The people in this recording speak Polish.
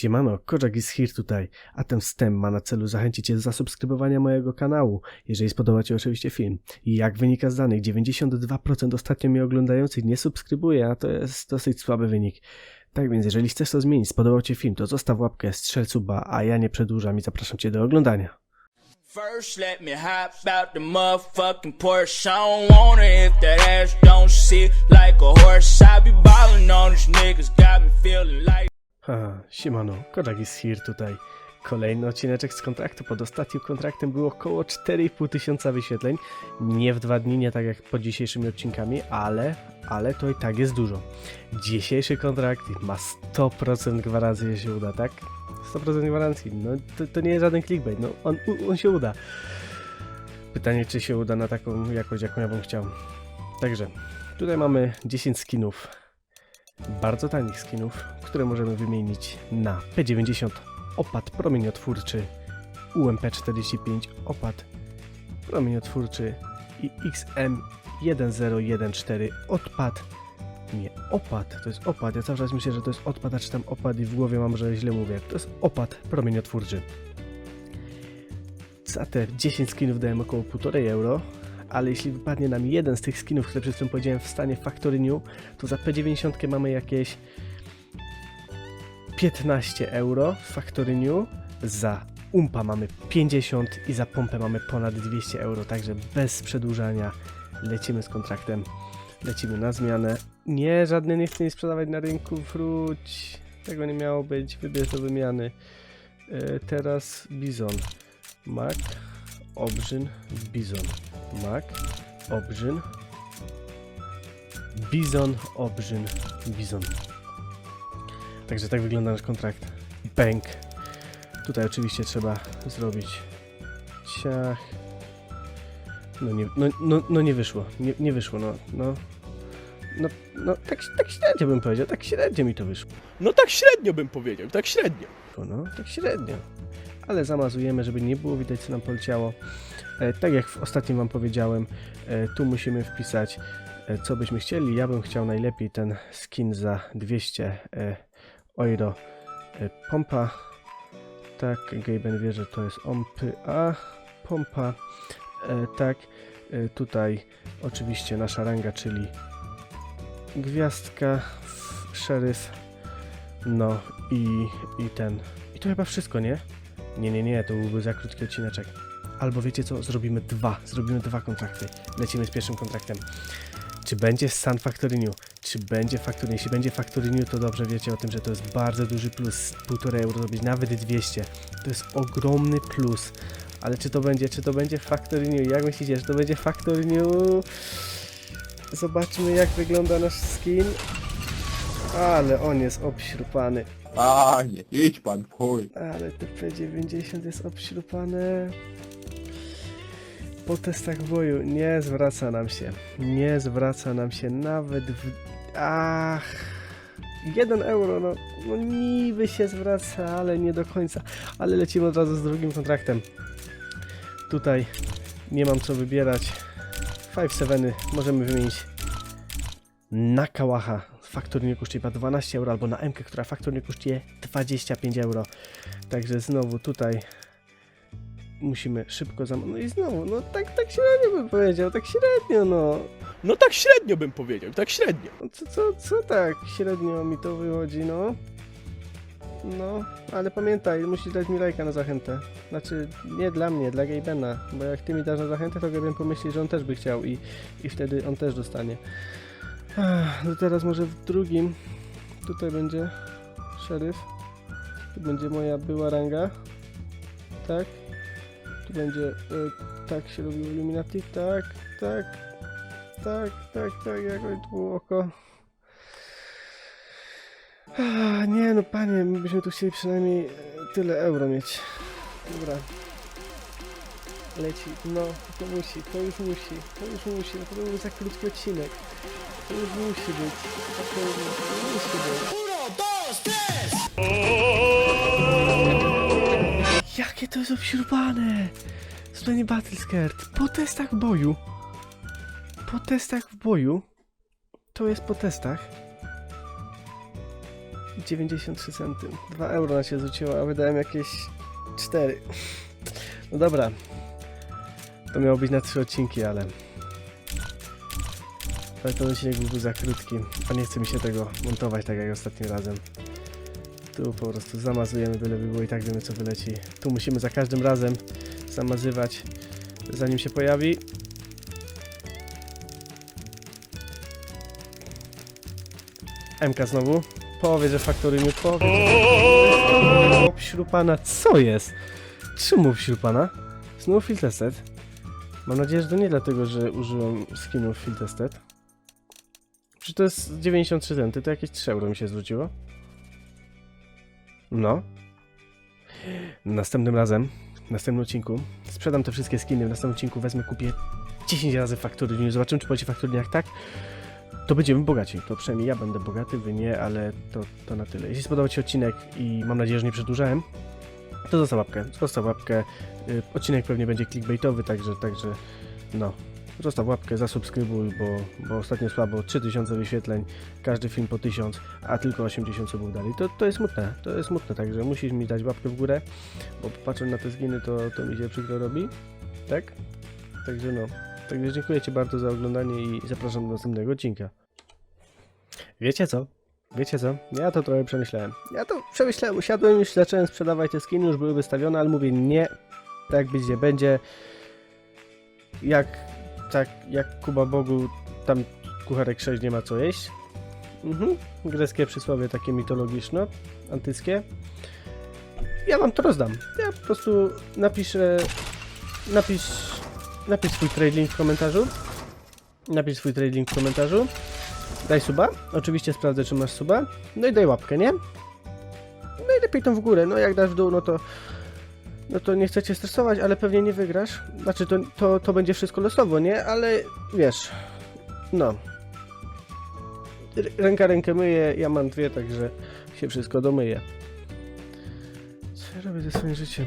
Siemano, Kojak is here tutaj, a ten wstęp ma na celu zachęcić Cię do zasubskrybowania mojego kanału, jeżeli spodoba Ci oczywiście film. I jak wynika z danych, 92% ostatnio mnie oglądających nie subskrybuje, a to jest dosyć słaby wynik. Tak więc, jeżeli chcesz to zmienić, spodobał Ci film, to zostaw łapkę, strzel suba, a ja nie przedłużam i zapraszam Cię do oglądania. First, let me hop out the motherfucking Porsche. I don't want it if that ass don't sit like a horse. I be ballin' on these niggas, got me feeling like. Ha, siemano, Kojak is here tutaj. Kolejny odcineczek z kontraktu. Pod ostatnim kontraktem było około 4,5 tysiąca wyświetleń. Nie w dwa dni, nie tak jak pod dzisiejszymi odcinkami, ale, ale to i tak jest dużo. Dzisiejszy kontrakt ma 100% gwarancji, że się uda, tak? 100% gwarancji. No to, to nie jest żaden clickbait, no on, on się uda. Pytanie, czy się uda na taką jakość, jaką ja bym chciał. Także, tutaj mamy 10 skinów bardzo tanich skinów, które możemy wymienić na P90 opad promieniotwórczy, UMP45 opad promieniotwórczy i XM1014 odpad. Nie, opad, to jest opad. Ja cały czas myślę, że to jest odpad, a czytam opad i w głowie mam, że źle mówię. To jest opad promieniotwórczy. Za te 10 skinów dałem około 1,5 euro, ale jeśli wypadnie nam jeden z tych skinów, które przed chwilą powiedziałem w stanie Factory to za P90 mamy jakieś 15 euro w Factory New, za Umpa mamy 50 i za pompę mamy ponad 200 euro, także bez przedłużania lecimy z kontraktem, lecimy na zmianę. Nie, żadny nie chce nie sprzedawać na rynku, wróć, tego nie miało być, wybierz do wymiany. E, teraz Bizon, Mac, Obrzyn, Bizon, Mac, Obrzyn, Bizon, Obrzyn, Bizon. Także tak wygląda nasz kontrakt. Bank. Tutaj oczywiście trzeba zrobić ciach. No nie, no, no, no nie wyszło, nie, nie wyszło, no, no. No, no tak, tak średnio bym powiedział, tak średnio mi to wyszło. No tak średnio bym powiedział, tak średnio. No, tak średnio. Ale zamazujemy, żeby nie było widać, co nam poleciało. E, tak jak w ostatnim Wam powiedziałem, e, tu musimy wpisać, e, co byśmy chcieli. Ja bym chciał najlepiej ten skin za 200 e, euro pompa. Tak, Gaben wie, że to jest ompy, a pompa. Tak, tutaj oczywiście nasza ranga, czyli gwiazdka, szeryf, no i, i ten. I to chyba wszystko, nie? Nie, nie, nie, to byłby za krótki odcineczek. Albo wiecie co, zrobimy dwa, zrobimy dwa kontrakty. Lecimy z pierwszym kontraktem. Czy będzie Sun Factory New? Czy będzie Factory Jeśli będzie Factory New, to dobrze wiecie o tym, że to jest bardzo duży plus. 1,5 euro zrobić, nawet 200. To jest ogromny plus. Ale czy to będzie, czy to będzie Factory New? Jak myślicie, że to będzie Factory New? Zobaczmy jak wygląda nasz skin. Ale on jest obśrupany. A, nie idź pan chuj. Ale te P90 jest obśrupane. Po testach boju nie zwraca nam się. Nie zwraca nam się nawet w... Ach... 1 euro, no, no niby się zwraca, ale nie do końca. Ale lecimy od razu z drugim kontraktem. Tutaj nie mam co wybierać. 5-7 możemy wymienić na Kałacha. Faktor nie kosztuje chyba 12 euro, albo na MK, która faktor nie kosztuje 25 euro. Także znowu tutaj musimy szybko zam... No i znowu, no tak, tak średnio bym powiedział, tak średnio, no. No tak średnio bym powiedział, tak średnio. No Co, co, co tak średnio mi to wychodzi, no? No, ale pamiętaj, musisz dać mi lajka na zachętę. Znaczy, nie dla mnie, dla Gabena, bo jak ty mi dasz na zachętę, to Gaben pomyśli, że on też by chciał i, i wtedy on też dostanie. No teraz może w drugim, tutaj będzie szeryf, tu będzie moja była ranga, tak? Tu będzie, y, tak się robiło Illuminati, tak, tak, tak, tak, tak, jakoś tu było oko. Nie no panie, my byśmy tu chcieli przynajmniej e, tyle euro mieć. Dobra. Leci, no, to musi, to już musi, to już musi, no to był za krótki odcinek. To już musi być, to, musi być. Jakie to jest obśrubane! Zmianie Battle Skirt. Po testach boju. Po testach w boju. To jest po testach. i 93 centy. 2 euro na się zwróciło, a wydałem jakieś 4. No dobra. To miało być na 3 odcinki, ale... Ale ten odcinek był za krótki, a nie chce mi się tego montować tak jak ostatnim razem. Tu po prostu zamazujemy, byle by było i tak wiemy co wyleci. Tu musimy za każdym razem zamazywać, zanim się pojawi. MK znowu. Powie, że faktory mi powie. Obśrupana, co jest? Czemu obśrupana? Znowu field tested. Mam nadzieję, że to nie dlatego, że użyłem skinów field tested. Czy to jest 93 centy, to jakieś 3 euro mi się zwróciło. No. Następnym razem, w następnym odcinku, sprzedam te wszystkie skiny, w następnym odcinku wezmę, kupię 10 razy faktury, nie zobaczymy czy będzie faktury, jak tak, to będziemy bogaci. To przynajmniej ja będę bogaty, wy nie, ale to, to na tyle. Jeśli spodobał Ci się odcinek i mam nadzieję, że nie przedłużałem, to zostaw łapkę, zostaw łapkę. Y, Odcinek pewnie będzie clickbaitowy, także, także no, zostaw łapkę, zasubskrybuj, bo, bo ostatnio słabo, 3000 wyświetleń, każdy film po 1000, a tylko 80 subów dali. To, to jest smutne, to jest smutne, także musisz mi dać łapkę w górę, bo patrząc na te zginy, to, to mi się przykro robi, tak? Także no, także dziękuję Ci bardzo za oglądanie i zapraszam do następnego odcinka. Wiecie co? Wiecie co? Ja to trochę przemyślałem. Ja to przemyślałem, usiadłem, już zacząłem sprzedawać te skiny, już były wystawione, ale mówię nie, tak być nie będzie. Jak, tak, jak Kuba Bogu, tam kucharek 6 nie ma co jeść. Mhm. Greckie przysłowie takie mitologiczne, antyckie. Ja wam to rozdam. Ja po prostu napiszę, napisz, napisz swój trade link w komentarzu. Napisz swój trade link w komentarzu. Daj suba. Oczywiście sprawdzę, czy masz suba. No i daj łapkę, nie? Najlepiej tą w górę. No jak dasz w dół, no to no to nie chcę cię stresować, ale pewnie nie wygrasz. Znaczy, to, to, to będzie wszystko losowo, nie? Ale wiesz, no. Ręka rękę myje, ja mam dwie, także się wszystko domyje. Co ja robię ze swoim życiem?